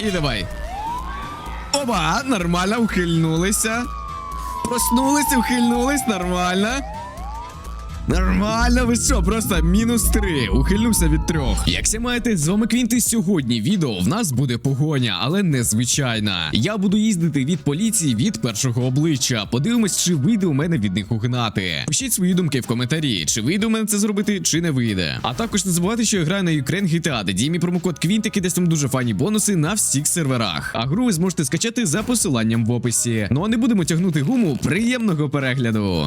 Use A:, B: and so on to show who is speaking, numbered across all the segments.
A: І давай. Оба, нормально, ухильнулися. Проснулися, ухильнулись, нормально. Нормально, ви що, просто мінус три. Ухильнувся від трьох. Як всі маєте, з вами Квінти. Сьогодні відео в нас буде погоня, але незвичайна. Я буду їздити від поліції від першого обличчя. Подивимось, чи вийде у мене від них угнати. Пишіть свої думки в коментарі, чи вийде у мене це зробити, чи не вийде. А також не забувайте, що я граю на Ukraine GTA, де діє мій промокод Квінтик і десь там дуже файні бонуси на всіх серверах. А гру ви зможете скачати за посиланням в описі. Ну а не будемо тягнути гуму. Приємного перегляду.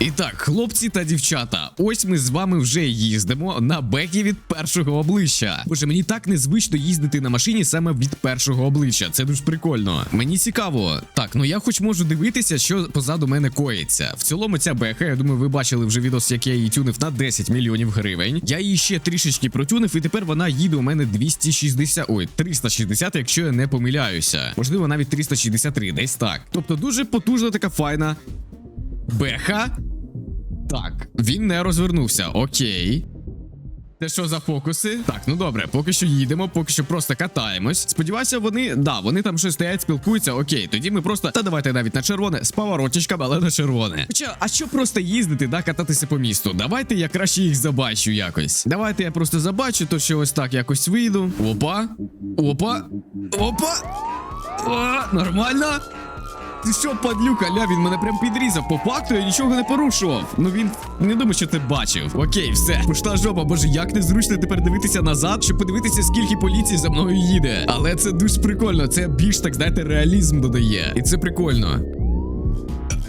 A: І так, хлопці та дівчата, ось ми з вами вже їздимо на бекі від першого обличчя. Боже, мені так незвично їздити на машині саме від першого обличчя. Це дуже прикольно. Мені цікаво. Так, ну я хоч можу дивитися, що позаду мене коїться. В цілому ця бека, я думаю, ви бачили вже відос, як я її тюнив на 10 мільйонів гривень. Я її ще трішечки протюнив, і тепер вона їде у мене 260, ой, 360, якщо я не помиляюся. Можливо, навіть 363, десь так. Тобто дуже потужна така файна Беха? Так, він не розвернувся. Окей. Це що за фокуси? Так, ну добре, поки що їдемо, поки що просто катаємось. Сподіваюся, вони. Да, вони там щось стоять, спілкуються. Окей, тоді ми просто. Та давайте навіть на червоне, з поворотчиками, але на червоне. Хоча, а що просто їздити, да, кататися по місту? Давайте я краще їх забачу якось. Давайте я просто забачу, то що ось так якось вийду. Опа. Опа. Опа. О, нормально. Ти що, падлюка, ля, він мене прям підрізав. По факту я нічого не порушував. Ну він не думаю, що ти бачив. Окей, все. Пошла жопа, боже, як незручно тепер дивитися назад, щоб подивитися, скільки поліції за мною їде. Але це дуже прикольно. Це більш так, знаєте, реалізм додає. І це прикольно.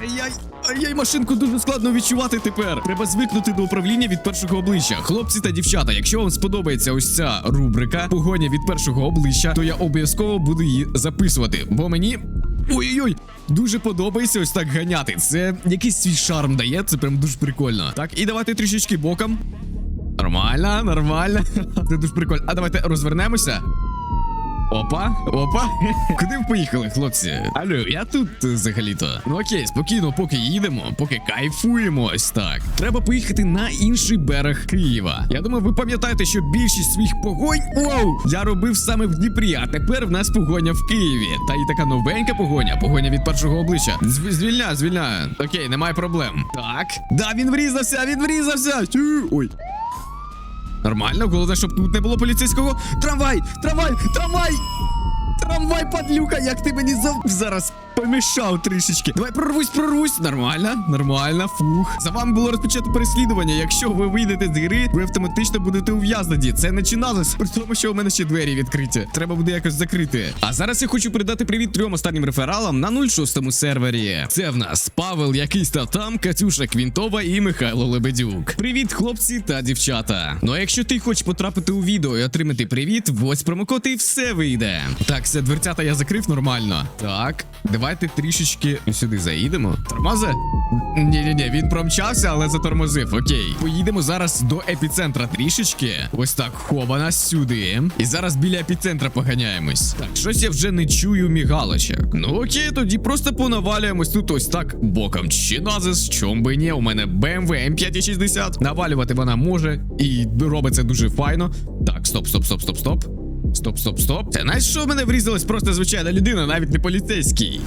A: Ай-яй, ай-яй, машинку дуже складно відчувати тепер. Треба звикнути до управління від першого обличчя. Хлопці та дівчата, якщо вам сподобається ось ця рубрика погоня від першого обличчя, то я обов'язково буду її записувати, бо мені. Ой-ой-ой, дуже подобається ось так ганяти. Це якийсь свій шарм дає, це прям дуже прикольно. Так, і давайте трішечки боком. Нормально, нормально. Це дуже прикольно. А давайте розвернемося. Опа, опа. Куди ви поїхали, хлопці? Алло, я тут е, взагалі-то. Ну окей, спокійно, поки їдемо, поки кайфуємо ось так. Треба поїхати на інший берег Києва. Я думаю, ви пам'ятаєте, що більшість своїх погонь Воу! я робив саме в Дніпрі, а тепер в нас погоня в Києві. Та й така новенька погоня, погоня від першого обличчя. Зв- звільняю, звільняю. Окей, немає проблем. Так. Да, він врізався, він врізався. Ой. Нормально, головне, щоб тут не було поліцейського. Трамвай! Трамвай! Трамвай! Трамвай, падлюка, як ти мені зав... зараз помішав трішечки. Давай прорвусь, прорвусь. Нормально, нормально, фух. За вами було розпочато переслідування. Якщо ви вийдете з гри, ви автоматично будете ув'язнені. Це не чиналось, при тому, що у мене ще двері відкриті. Треба буде якось закрити. А зараз я хочу передати привіт трьом останнім рефералам на 06 сервері. Це в нас Павел якийсь та там, Катюша Квінтова і Михайло Лебедюк. Привіт, хлопці та дівчата. Ну а якщо ти хочеш потрапити у відео і отримати привіт, ось промокод і все вийде. Так, все, дверцята я закрив нормально. Так, давайте трішечки сюди заїдемо. Тормози? Ні, ні, ні, він промчався, але затормозив. Окей. Поїдемо зараз до епіцентра трішечки. Ось так, хована сюди. І зараз біля епіцентра поганяємось. Так, щось я вже не чую мігалочок. Ну окей, тоді просто понавалюємось тут ось так боком. Чи назис, чом би ні, у мене BMW M560. Навалювати вона може і робить це дуже файно. Так, стоп, стоп, стоп, стоп, стоп. Стоп, стоп, стоп. Це знаєш, що в мене врізалась просто звичайна людина, навіть не поліцейський.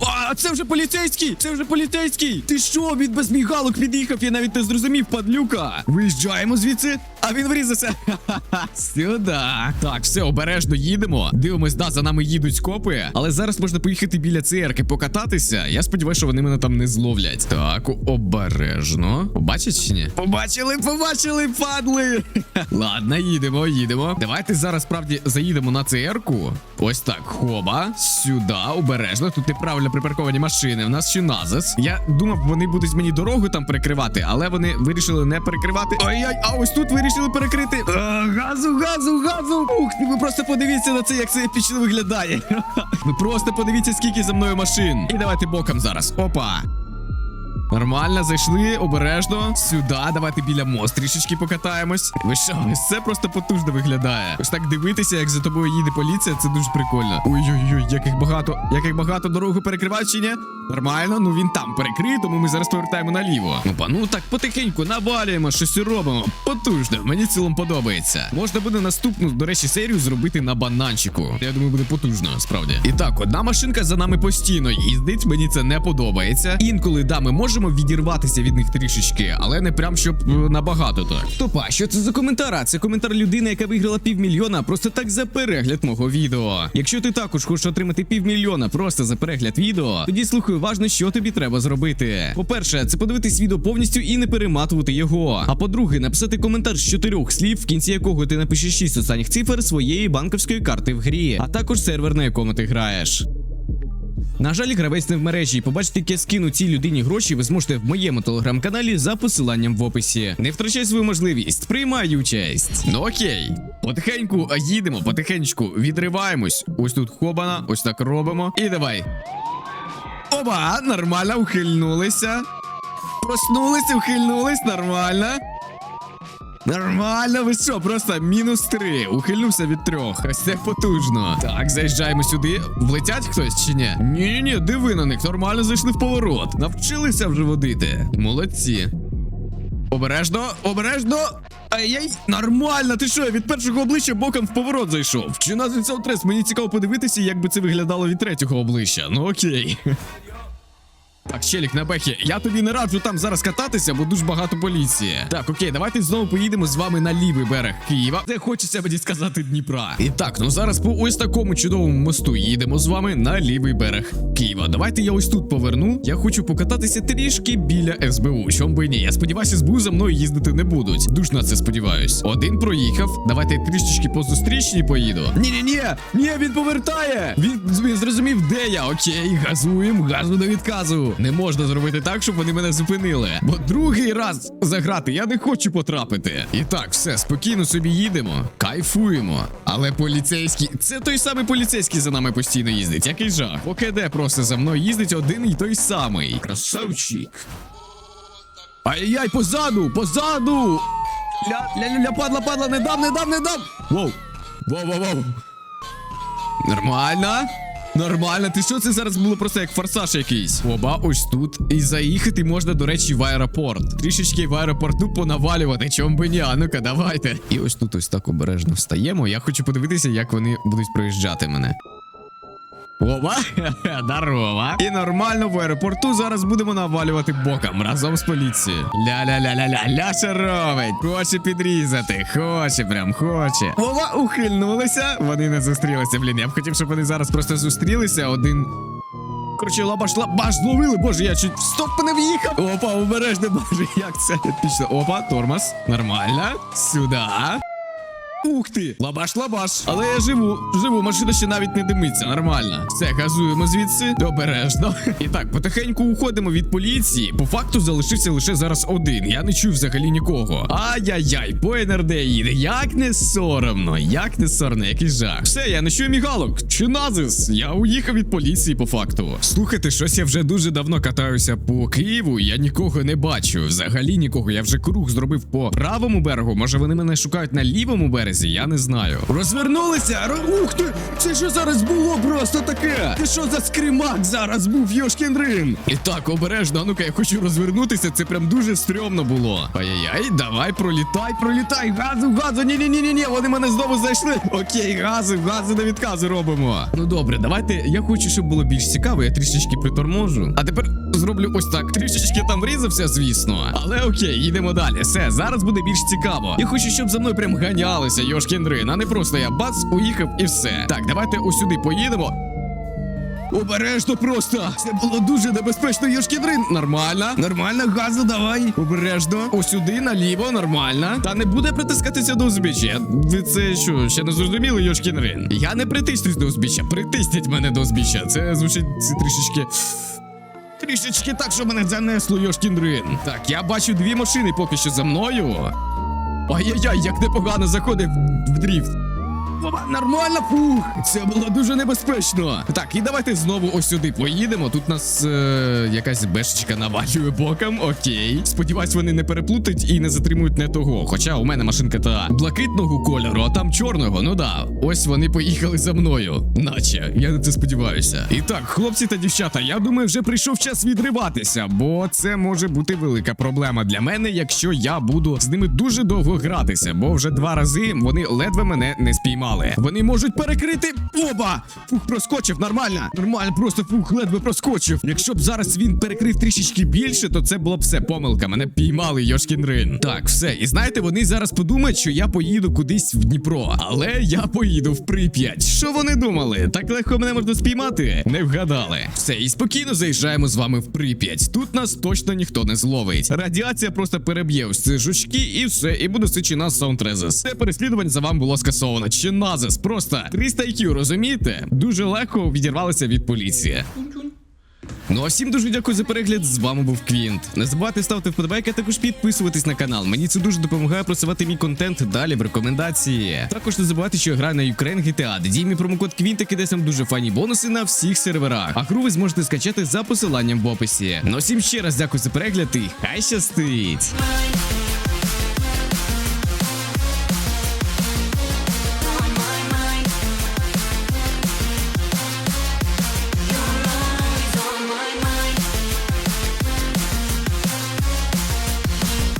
A: А, це вже поліцейський! Це вже поліцейський! Ти що, він без мігалок під'їхав, я навіть не зрозумів, падлюка! Виїжджаємо звідси, а він врізався. Сюди. Так, все, обережно їдемо. Дивимось, да, за нами їдуть копи, але зараз можна поїхати біля церкви покататися. Я сподіваюся, що вони мене там не зловлять. Так, обережно. Побачить чи ні? Побачили, побачили, падли! Ладно, їдемо, їдемо. Давайте зараз справді заїдемо на церкву. Ось так, хоба, сюди, обережно. Тут неправильно припарковані машини. У нас ще назис. Я думав, вони будуть мені дорогу там перекривати, але вони вирішили не перекривати. Ай-яй, а ось тут вирішили перекрити. А, газу, газу, газу. Ух, ви просто подивіться на це, як це епічно виглядає. Ви просто подивіться, скільки за мною машин. І давайте боком зараз. Опа. Нормально, зайшли, обережно. Сюди, давайте біля мост трішечки покатаємось. Ви що, ось це просто потужно виглядає. Ось так дивитися, як за тобою їде поліція, це дуже прикольно. Ой-ой-ой, яких багато, яких багато дорогу перекривають чи ні? Нормально, ну він там перекрив, тому ми зараз повертаємо наліво. Ну па, ну так потихеньку набалюємо, щось робимо. Потужно, мені цілом подобається. Можна буде наступну, до речі, серію зробити на бананчику. Я думаю, буде потужно, справді. І так, одна машинка за нами постійно їздить. Мені це не подобається. Інколи да, ми можемо відірватися від них трішечки, але не прям щоб е, набагато так. Топа, що це за коментар? Це коментар людини, яка виграла півмільйона просто так за перегляд мого відео. Якщо ти також хочеш отримати півмільйона просто за перегляд відео, тоді слухай уважно, що тобі треба зробити. По-перше, це подивитись відео повністю і не перематувати його. А по-друге, написати коментар з чотирьох слів, в кінці якого ти напишеш шість останніх цифр своєї банківської карти в грі, а також сервер, на якому ти граєш. На жаль, гравець не в мережі. Побачити, як я скину цій людині гроші, ви зможете в моєму телеграм-каналі за посиланням в описі. Не втрачай свою можливість, приймай участь. Ну окей. Потихеньку їдемо, потихеньку відриваємось. Ось тут хобана, ось так робимо. І давай. Оба, нормально, ухильнулися. Проснулися, ухильнулись, нормально. Нормально, ви що, просто мінус три. Ухильнувся від трьох. Ось це потужно. Так, заїжджаємо сюди. Влетять хтось чи ні? Ні, ні, диви на них, нормально зайшли в поворот. Навчилися вже водити. Молодці. Обережно, обережно. Ай-яй, нормально, ти що, я від першого обличчя боком в поворот зайшов. Чи нас від цього трес? Мені цікаво подивитися, як би це виглядало від третього обличчя. Ну окей. Так, Челік на бехі, я тобі не раджу там зараз кататися, бо дуже багато поліції. Так, окей, давайте знову поїдемо з вами на лівий берег Києва. Це хочеться мені сказати Дніпра. І так, ну зараз по ось такому чудовому мосту їдемо з вами на лівий берег Києва. Давайте я ось тут поверну. Я хочу покататися трішки біля СБУ. Чом би ні? Я сподіваюся, СБУ за мною їздити не будуть. Дуже на це сподіваюсь. Один проїхав. Давайте трішечки по зустрічній поїду. Ні, ні, ні, ні, він повертає. Він, він зрозумів, де я. Окей, газуємо, газу до відказу. Не можна зробити так, щоб вони мене зупинили. Бо другий раз заграти я не хочу потрапити. І так, все, спокійно собі їдемо, кайфуємо. Але поліцейський, це той самий поліцейський за нами постійно їздить. Який жах. ОКД просто за мною їздить один і той самий. Красавчик. Ай-яй, позаду, позаду! Ля, ля, ля, ля, падла, падла, не дам, не дам, не дам! Воу! Воу, воу, воу! Нормально? Нормально, ти що це зараз було просто як форсаж якийсь? Оба, ось тут. І заїхати можна, до речі, в аеропорт. Трішечки в аеропорту понавалювати, чом би ні, а ну-ка, давайте. І ось тут ось так обережно встаємо. Я хочу подивитися, як вони будуть проїжджати мене. Оба, здорово. І нормально в аеропорту зараз будемо навалювати боком разом з поліцією. Ля-ля-ля-ля-ля, ляша робить. Хоче підрізати, хоче, прям хоче. Оба ухильнулися. Вони не зустрілися. Блін, я б хотів, щоб вони зараз просто зустрілися. Один. Коротше, лабаш, лабаш зловили. Боже, я чуть в стоп не в'їхав. Опа, обережно, боже, як це? Епічно. Опа, тормоз. Нормально. Сюди. Ух ти! Лабаш, лабаш. Але я живу, живу, машина ще навіть не димиться, нормально. Все, газуємо звідси. Обережно. І так, потихеньку уходимо від поліції. По факту залишився лише зараз один. Я не чую взагалі нікого. Ай-яй-яй, по НРД їде. Як не соромно, як не соромно, який жах. Все, я не чую мігалок. Чи назис? Я уїхав від поліції по факту. Слухайте, щось я вже дуже давно катаюся по Києву. Я нікого не бачу. Взагалі нікого. Я вже круг зробив по правому берегу. Може вони мене шукають на лівому березі? Я не знаю. Розвернулися. Ро- Ух ти! Це що зараз було просто таке? Ти що за скримак зараз був, Йошкін Рим? І так, обережно, а ну-ка, я хочу розвернутися. Це прям дуже стрьомно було. Ай-яй-яй, давай, пролітай, пролітай. Газу, газу. Ні, ні. Вони мене знову знайшли. Окей, газу, газу на відкази робимо. Ну добре, давайте. Я хочу, щоб було більш цікаво. Я трішечки приторможу. А тепер зроблю ось так. Трішечки там врізався, звісно. Але окей, йдемо далі. Все, зараз буде більш цікаво. Я хочу, щоб за мною прям ганялися, Йошкіндрин, а не просто я бац, уїхав і все. Так, давайте ось сюди поїдемо. Обережно просто! Це було дуже небезпечно, Йошкідрин. Нормально, нормально, газу давай. Обережно. Ось сюди, наліво, нормально. Та не буде притискатися до узбіччя. Ви це що, ще не зрозуміли, Йошкінрин? Я не притиснусь до узбіччя, притисніть мене до узбіччя. Це звучить трішечки. Трішечки так, що мене занесло, Йошкінрин. Так, я бачу дві машини поки що за мною. Ай-яй-яй, як непогано заходив в дріфт. Нормально, фух. Це було дуже небезпечно. Так, і давайте знову ось сюди поїдемо. Тут нас е, якась бешечка навалює боком. Окей. Сподіваюсь, вони не переплутають і не затримують не того. Хоча у мене машинка та блакитного кольору, а там чорного. Ну да. Ось вони поїхали за мною. Наче я на це сподіваюся. І так, хлопці та дівчата, я думаю, вже прийшов час відриватися, бо це може бути велика проблема для мене, якщо я буду з ними дуже довго гратися, бо вже два рази вони ледве мене не спіймали. Вони можуть перекрити. Оба! Фух, проскочив, нормально. Нормально, просто фух, ледве проскочив. Якщо б зараз він перекрив трішечки більше, то це була б все помилка. Мене піймали Йошкін Рин. Так, все. І знаєте, вони зараз подумають, що я поїду кудись в Дніпро, але я поїду в Прип'ять. Що вони думали? Так легко мене можна спіймати? Не вгадали. Все, і спокійно заїжджаємо з вами в Прип'ять. Тут нас точно ніхто не зловить. Радіація просто переб'є ось ці жучки, і все, і буде сичі нас Саундрезес. Це переслідування за вами було скасовано. Чи назис? Просто 300 IQ, розумієте? Дуже легко відірвалися від поліції. Ну а всім дуже дякую за перегляд. З вами був Квінт. Не забувайте ставити вподобайки, а також підписуватись на канал. Мені це дуже допомагає просувати мій контент далі в рекомендації. Також не забувайте, що я граю на Ukraine GTA, де діє мій промокод Квінт, який дасть вам дуже фані бонуси на всіх серверах. А гру ви зможете скачати за посиланням в описі. Ну всім ще раз дякую за перегляд і хай щастить!